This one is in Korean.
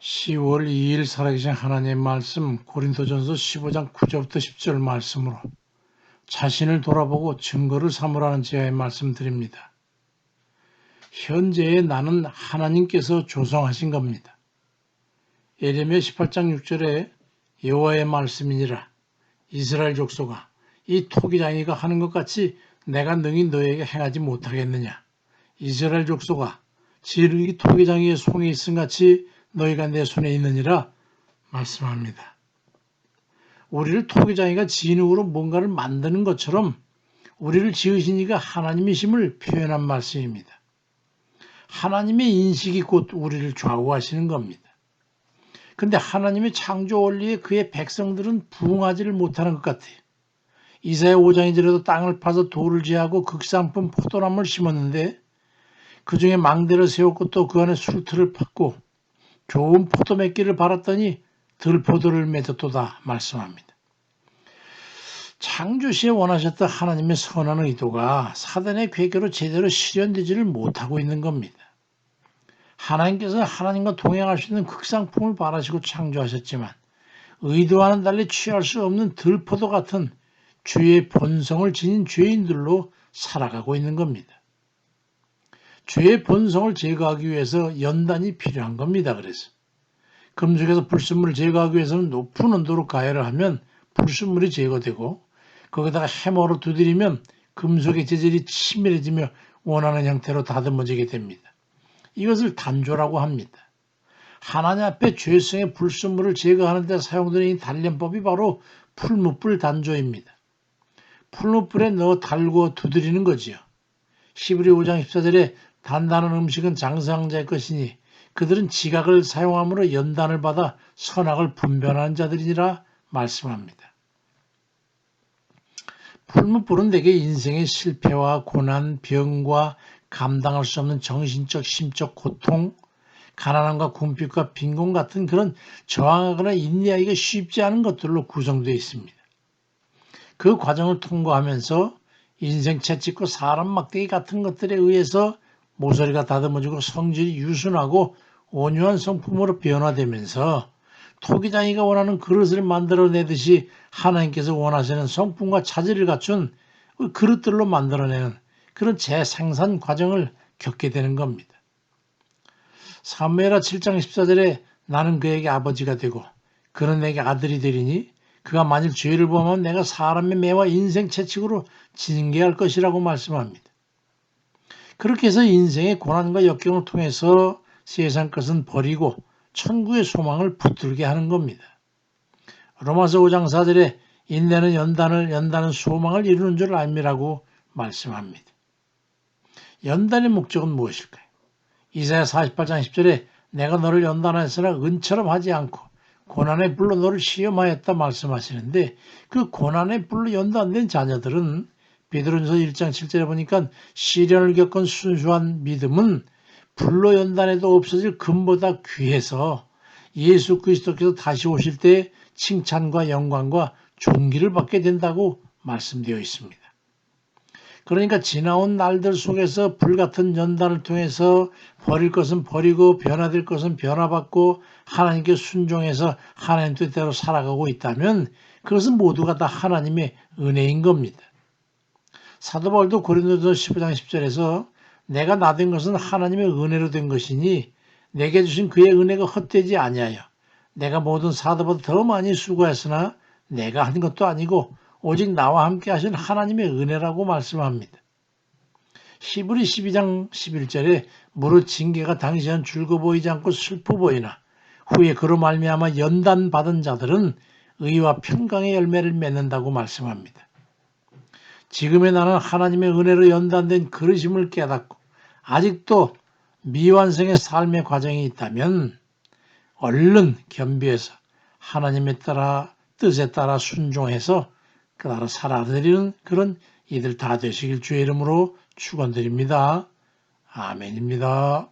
10월 2일 살아계신 하나님의 말씀 고린도전서 15장 9절부터 10절 말씀으로 자신을 돌아보고 증거를 삼으라는 제의 말씀 드립니다. 현재의 나는 하나님께서 조성하신 겁니다. 예레미야 18장 6절에 여호와의 말씀이니라 이스라엘 족속아 이 토기장이가 하는 것 같이 내가 능히 너에게 행하지 못하겠느냐 이스라엘 족속아 지르기 토기장이의 송이 있음 같이 너희가 내 손에 있느니라 말씀합니다. 우리를 토기장이가 진흙으로 뭔가를 만드는 것처럼 우리를 지으신 이가 하나님이심을 표현한 말씀입니다. 하나님의 인식이 곧 우리를 좌우하시는 겁니다. 근데 하나님의 창조 원리에 그의 백성들은 부응하지를 못하는 것 같아요. 이사야 5장이더라도 땅을 파서 돌을 제하고 극상품 포도나무를 심었는데 그 중에 망대를 세웠고 또 그 안에 술틀을 팠고 좋은 포도 맺기를 바랐더니 들포도를 맺었도다 말씀합니다. 창조시에 원하셨던 하나님의 선한 의도가 사단의 괴계로 제대로 실현되지를 못하고 있는 겁니다. 하나님께서 하나님과 동행할 수 있는 극상품을 바라시고 창조하셨지만 의도와는 달리 취할 수 없는 들포도 같은 죄의 본성을 지닌 죄인들로 살아가고 있는 겁니다. 죄의 본성을 제거하기 위해서 연단이 필요한 겁니다. 그래서 금속에서 불순물을 제거하기 위해서는 높은 온도로 가열을 하면 불순물이 제거되고 거기다가 해머로 두드리면 금속의 재질이 치밀해지며 원하는 형태로 다듬어지게 됩니다. 이것을 단조라고 합니다. 하나님 앞에 죄성의 불순물을 제거하는 데 사용되는 이 단련법이 바로 풀무불 단조입니다. 풀무불에 넣어 달고 두드리는 거지요. 시브리 5장 14절에 단단한 음식은 장상자의 것이니 그들은 지각을 사용함으로 연단을 받아 선악을 분별하는 자들이니라 말씀합니다. 풀무불은 대개 인생의 실패와 고난, 병과 감당할 수 없는 정신적, 심적 고통, 가난함과 궁핍과 빈곤 같은 그런 저항하거나 인내하기가 쉽지 않은 것들로 구성되어 있습니다. 그 과정을 통과하면서 인생 채찍고 사람 막대기 같은 것들에 의해서 모서리가 다듬어지고 성질이 유순하고 온유한 성품으로 변화되면서 토기장이가 원하는 그릇을 만들어내듯이 하나님께서 원하시는 성품과 차질을 갖춘 그 그릇들로 만들어내는 그런 재생산 과정을 겪게 되는 겁니다. 사무엘하 7장 14절에 나는 그에게 아버지가 되고 그는 내게 아들이 되리니 그가 만일 죄를 범하면 내가 사람의 매와 인생 채찍으로 징계할 것이라고 말씀합니다. 그렇게 해서 인생의 고난과 역경을 통해서 세상 것은 버리고 천국의 소망을 붙들게 하는 겁니다. 로마서 5장 4절에 인내는 연단을 연단은 소망을 이루는 줄 알미라고 말씀합니다. 연단의 목적은 무엇일까요? 이사야 48장 10절에 내가 너를 연단하였으나 은처럼 하지 않고 고난의 불로 너를 시험하였다 말씀하시는데 그 고난의 불로 연단된 자녀들은 베드로전서 1장 7절에 보니까 시련을 겪은 순수한 믿음은 불로 연단해도 없어질 금보다 귀해서 예수 그리스도께서 다시 오실 때 칭찬과 영광과 존귀를 받게 된다고 말씀되어 있습니다. 그러니까 지나온 날들 속에서 불같은 연단을 통해서 버릴 것은 버리고 변화될 것은 변화받고 하나님께 순종해서 하나님 뜻대로 살아가고 있다면 그것은 모두가 다 하나님의 은혜인 겁니다. 사도 바울도 고린도서 15장 10절에서 내가 나 된 것은 하나님의 은혜로 된 것이니 내게 주신 그의 은혜가 헛되지 아니하여 내가 모든 사도보다 더 많이 수고했으나 내가 한 것도 아니고 오직 나와 함께 하신 하나님의 은혜라고 말씀합니다. 히브리 12장 11절에 무릇 징계가 당시엔 즐거 보이지 않고 슬퍼 보이나 후에 그로 말미암아 연단 받은 자들은 의와 평강의 열매를 맺는다고 말씀합니다. 지금의 나는 하나님의 은혜로 연단된 그릇임을 깨닫고 아직도 미완성의 삶의 과정이 있다면 얼른 겸비해서 하나님의 따라 뜻에 따라 순종해서 그 나라 살아드리는 그런 이들 다 되시길 주의 이름으로 축원드립니다. 아멘입니다.